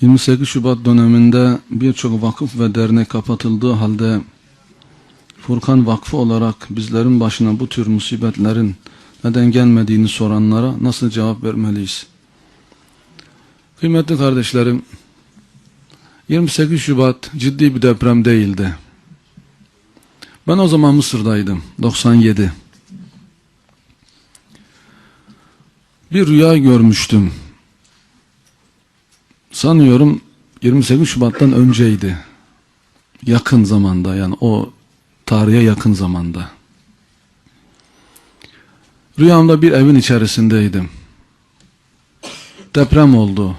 28 Şubat döneminde birçok vakıf ve dernek kapatıldığı halde Furkan Vakfı olarak bizlerin başına bu tür musibetlerin neden gelmediğini soranlara nasıl cevap vermeliyiz? Kıymetli kardeşlerim, 28 Şubat ciddi bir deprem değildi. Ben o zaman Mısır'daydım, 97. Bir rüya görmüştüm. Sanıyorum 28 Şubat'tan önceydi. Yakın zamanda yani o tarihe yakın zamanda. Rüyamda bir evin içerisindeydim. Deprem oldu.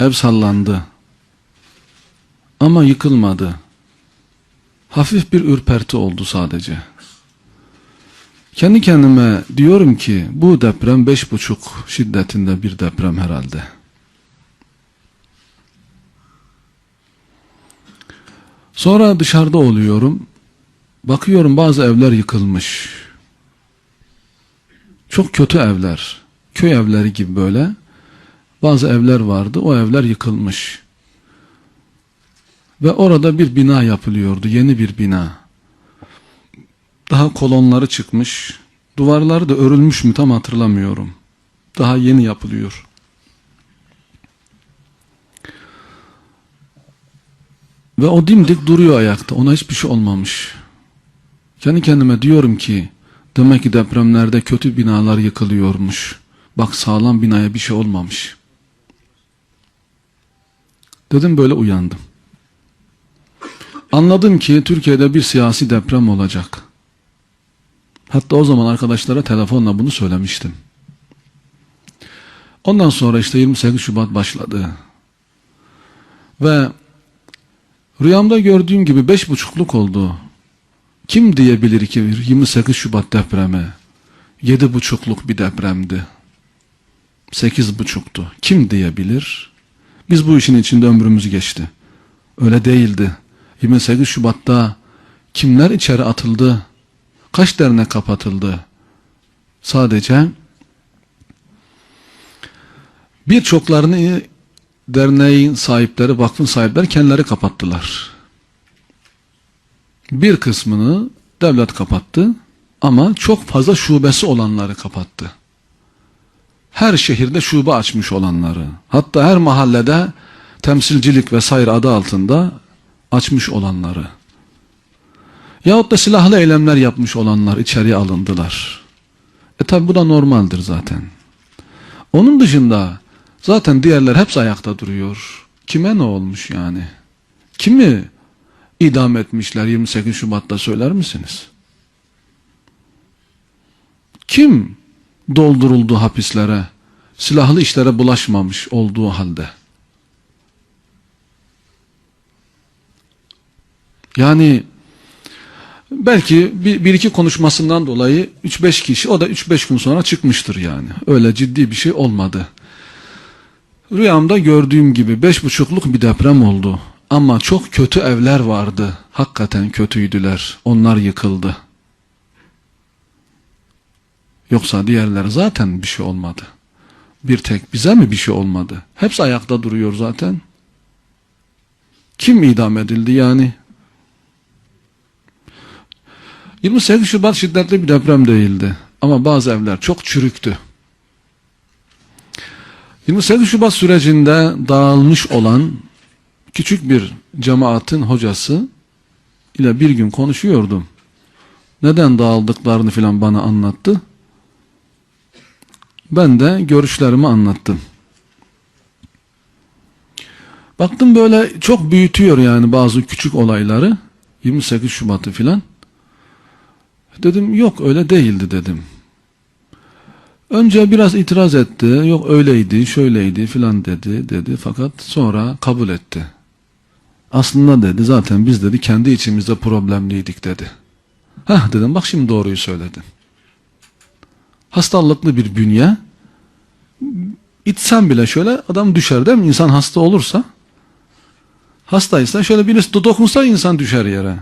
Ev sallandı. Ama yıkılmadı. Hafif bir ürperti oldu sadece. Kendi kendime diyorum ki bu deprem beş buçuk şiddetinde bir deprem herhalde. Sonra dışarıda oluyorum. Bakıyorum bazı evler yıkılmış. Çok kötü evler. Köy evleri gibi böyle. Bazı evler vardı. O evler yıkılmış. Ve orada bir bina yapılıyordu. Yeni bir bina. Daha kolonları çıkmış. Duvarları da örülmüş mü tam hatırlamıyorum. Daha yeni yapılıyor. Ve o dimdik duruyor ayakta. Ona hiçbir şey olmamış. Kendi kendime diyorum ki demek ki depremlerde kötü binalar yıkılıyormuş. Bak sağlam binaya bir şey olmamış. Dedim böyle uyandım. Anladım ki Türkiye'de bir siyasi deprem olacak. Hatta o zaman arkadaşlara telefonla bunu söylemiştim. Ondan sonra işte 28 Şubat başladı. Ve rüyamda gördüğüm gibi beş buçukluk oldu. Kim diyebilir ki 28 Şubat depremi yedi buçukluk bir depremdi. Sekiz buçuktu. Kim diyebilir? Biz bu işin içinde ömrümüz geçti. Öyle değildi. 28 Şubat'ta kimler içeri atıldı? Kaç dernek kapatıldı? Sadece birçoklarını derneğin sahipleri, vakfın sahipleri kendileri kapattılar. Bir kısmını devlet kapattı ama çok fazla şubesi olanları kapattı. Her şehirde şube açmış olanları, hatta her mahallede temsilcilik vesaire adı altında açmış olanları. Yahut da silahlı eylemler yapmış olanlar içeriye alındılar. E tabi bu da normaldir zaten. Onun dışında zaten diğerler hepsi ayakta duruyor. Kime ne olmuş yani? Kimi idam etmişler 28 Şubat'ta söyler misiniz? Kim dolduruldu hapislere, silahlı işlere bulaşmamış olduğu halde? Yani belki bir, bir iki konuşmasından dolayı 3-5 kişi o da 3-5 gün sonra çıkmıştır yani. Öyle ciddi bir şey olmadı. Rüyamda gördüğüm gibi beş buçukluk bir deprem oldu. Ama çok kötü evler vardı. Hakikaten kötüydüler. Onlar yıkıldı. Yoksa diğerler zaten bir şey olmadı. Bir tek bize mi bir şey olmadı? Hepsi ayakta duruyor zaten. Kim idam edildi yani? 28 Şubat şiddetli bir deprem değildi. Ama bazı evler çok çürüktü. 28 Şubat sürecinde dağılmış olan küçük bir cemaatin hocası ile bir gün konuşuyordum. Neden dağıldıklarını filan bana anlattı. Ben de görüşlerimi anlattım. Baktım böyle çok büyütüyor yani bazı küçük olayları. 28 Şubat'ı filan. Dedim yok öyle değildi dedim. Önce biraz itiraz etti. Yok öyleydi, şöyleydi filan dedi dedi. Fakat sonra kabul etti. Aslında dedi zaten biz dedi kendi içimizde problemliydik dedi. Hah dedim bak şimdi doğruyu söyledin. Hastalıklı bir bünye itsen bile şöyle adam düşer değil mi? İnsan hasta olursa hastaysa şöyle birisi dokunsa insan düşer yere.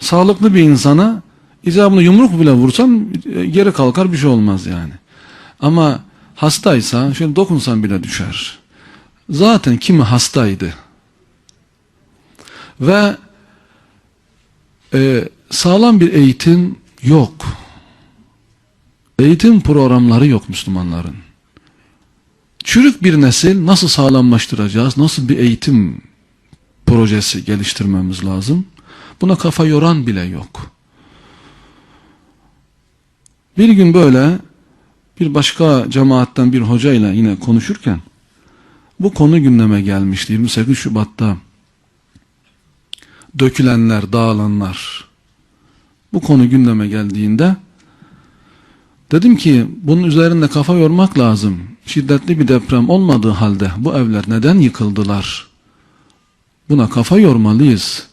Sağlıklı bir insana icabını yumruk bile vursam geri kalkar bir şey olmaz yani. Ama hastaysa şöyle dokunsan bile düşer. zaten kimi hastaydı. Ve e, sağlam bir eğitim yok. Eğitim programları yok Müslümanların. Çürük bir nesil nasıl sağlamlaştıracağız? Nasıl bir eğitim projesi geliştirmemiz lazım? Buna kafa yoran bile yok. Bir gün böyle bir başka cemaatten bir hocayla yine konuşurken bu konu gündeme gelmişti 28 Şubat'ta dökülenler, dağılanlar bu konu gündeme geldiğinde dedim ki bunun üzerinde kafa yormak lazım. Şiddetli bir deprem olmadığı halde bu evler neden yıkıldılar? Buna kafa yormalıyız.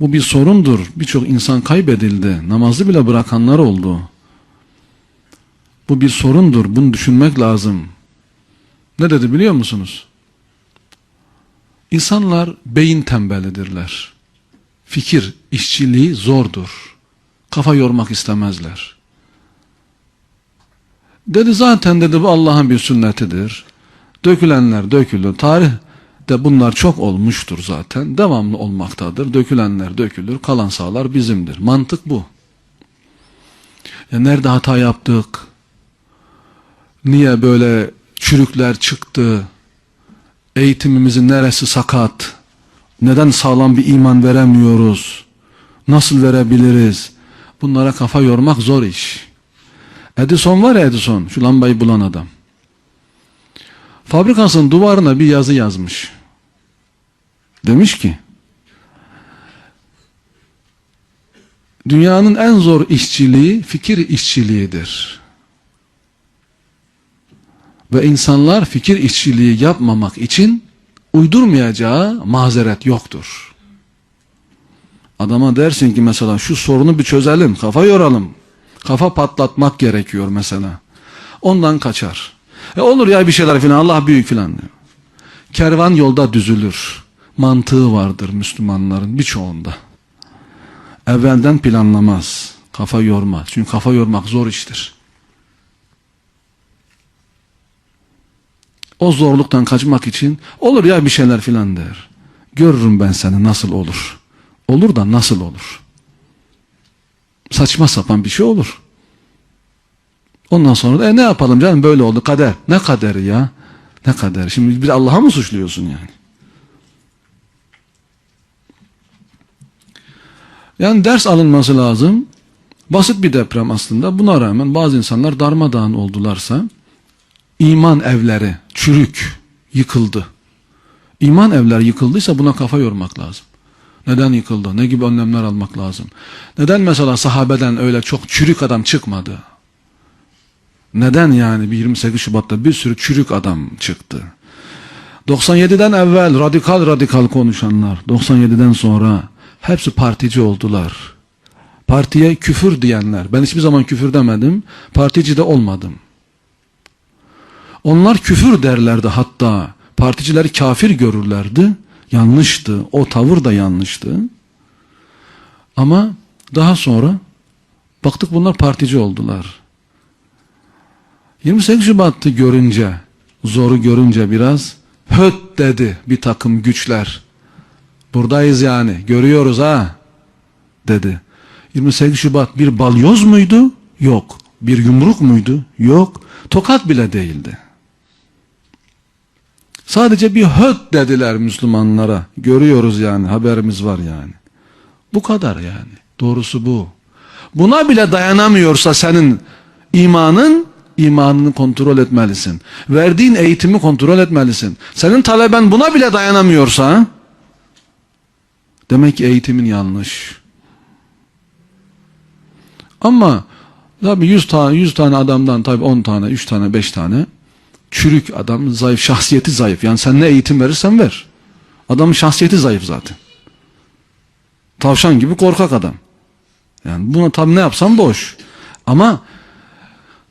Bu bir sorundur. Birçok insan kaybedildi. Namazı bile bırakanlar oldu. Bu bir sorundur. Bunu düşünmek lazım. Ne dedi biliyor musunuz? İnsanlar beyin tembelidirler. Fikir, işçiliği zordur. Kafa yormak istemezler. Dedi zaten dedi bu Allah'ın bir sünnetidir. Dökülenler dökülür. Tarih de bunlar çok olmuştur zaten. Devamlı olmaktadır. Dökülenler dökülür. Kalan sağlar bizimdir. Mantık bu. Ya nerede hata yaptık? Niye böyle çürükler çıktı? Eğitimimizin neresi sakat? Neden sağlam bir iman veremiyoruz? Nasıl verebiliriz? Bunlara kafa yormak zor iş. Edison var ya Edison, şu lambayı bulan adam. Fabrikasının duvarına bir yazı yazmış. Demiş ki, dünyanın en zor işçiliği fikir işçiliğidir. Ve insanlar fikir işçiliği yapmamak için uydurmayacağı mazeret yoktur. Adama dersin ki mesela şu sorunu bir çözelim, kafa yoralım. Kafa patlatmak gerekiyor mesela. Ondan kaçar. E olur ya bir şeyler filan Allah büyük filan diyor. Kervan yolda düzülür. Mantığı vardır Müslümanların birçoğunda. Evvelden planlamaz. Kafa yormaz. Çünkü kafa yormak zor iştir. O zorluktan kaçmak için olur ya bir şeyler filan der. Görürüm ben seni nasıl olur. Olur da nasıl olur. Saçma sapan bir şey olur. Ondan sonra da e ne yapalım canım böyle oldu kader. Ne kaderi ya? Ne kaderi? Şimdi bir Allah'a mı suçluyorsun yani? Yani ders alınması lazım. Basit bir deprem aslında. Buna rağmen bazı insanlar darmadağın oldularsa iman evleri çürük, yıkıldı. İman evler yıkıldıysa buna kafa yormak lazım. Neden yıkıldı? Ne gibi önlemler almak lazım? Neden mesela sahabeden öyle çok çürük adam çıkmadı? Neden yani bir 28 Şubat'ta bir sürü çürük adam çıktı? 97'den evvel radikal radikal konuşanlar, 97'den sonra hepsi partici oldular. Partiye küfür diyenler, ben hiçbir zaman küfür demedim, partici de olmadım. Onlar küfür derlerdi hatta, particileri kafir görürlerdi. Yanlıştı, o tavır da yanlıştı. Ama daha sonra baktık bunlar partici oldular. 28 Şubat'ı görünce, zoru görünce biraz höt dedi bir takım güçler. Buradayız yani, görüyoruz ha dedi. 28 Şubat bir balyoz muydu? Yok. Bir yumruk muydu? Yok. Tokat bile değildi. Sadece bir höt dediler Müslümanlara. Görüyoruz yani, haberimiz var yani. Bu kadar yani. Doğrusu bu. Buna bile dayanamıyorsa senin imanın, imanını kontrol etmelisin. Verdiğin eğitimi kontrol etmelisin. Senin taleben buna bile dayanamıyorsa, demek ki eğitimin yanlış. Ama tabi 100 tane 100 tane adamdan tabi 10 tane, 3 tane, 5 tane çürük adam, zayıf, şahsiyeti zayıf. Yani sen ne eğitim verirsen ver. Adamın şahsiyeti zayıf zaten. Tavşan gibi korkak adam. Yani buna tabi ne yapsam boş. Ama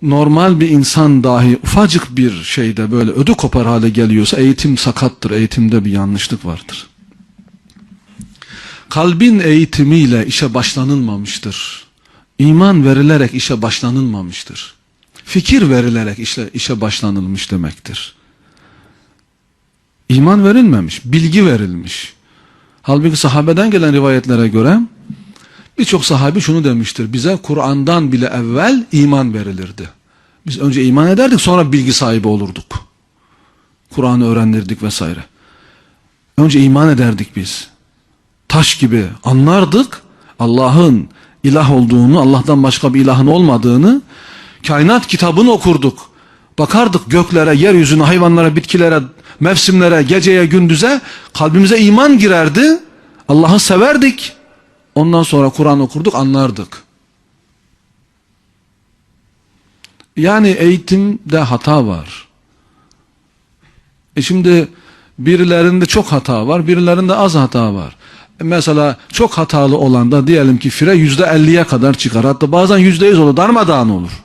normal bir insan dahi ufacık bir şeyde böyle ödü kopar hale geliyorsa eğitim sakattır. Eğitimde bir yanlışlık vardır. Kalbin eğitimiyle işe başlanılmamıştır. İman verilerek işe başlanılmamıştır. Fikir verilerek işe, işe başlanılmış demektir. İman verilmemiş, bilgi verilmiş. Halbuki sahabeden gelen rivayetlere göre birçok sahabi şunu demiştir. Bize Kur'an'dan bile evvel iman verilirdi. Biz önce iman ederdik sonra bilgi sahibi olurduk. Kur'an'ı öğrenirdik vesaire. Önce iman ederdik biz. Taş gibi anlardık Allah'ın ilah olduğunu, Allah'tan başka bir ilahın olmadığını, kainat kitabını okurduk. Bakardık göklere, yeryüzüne, hayvanlara, bitkilere, mevsimlere, geceye, gündüze, kalbimize iman girerdi. Allah'ı severdik. Ondan sonra Kur'an okurduk, anlardık. Yani eğitimde hata var. E şimdi birilerinde çok hata var, birilerinde az hata var. E mesela çok hatalı olan da diyelim ki fire yüzde elliye kadar çıkar. Hatta bazen yüzde yüz olur, darmadağın olur.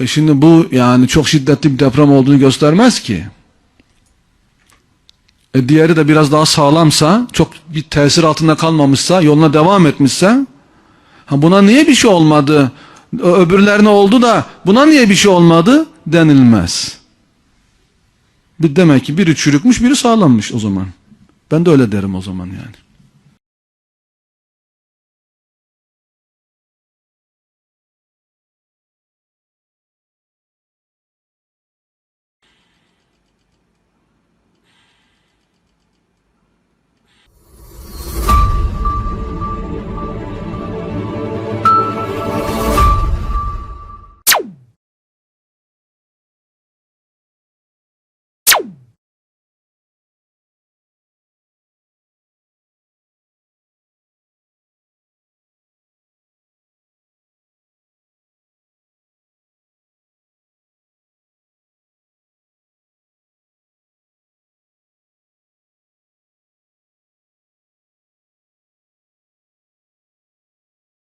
E şimdi bu yani çok şiddetli bir deprem olduğunu göstermez ki. E diğeri de biraz daha sağlamsa, çok bir tesir altında kalmamışsa, yoluna devam etmişse, ha buna niye bir şey olmadı, öbürlerine oldu da buna niye bir şey olmadı denilmez. Demek ki biri çürükmüş, biri sağlammış o zaman. Ben de öyle derim o zaman yani.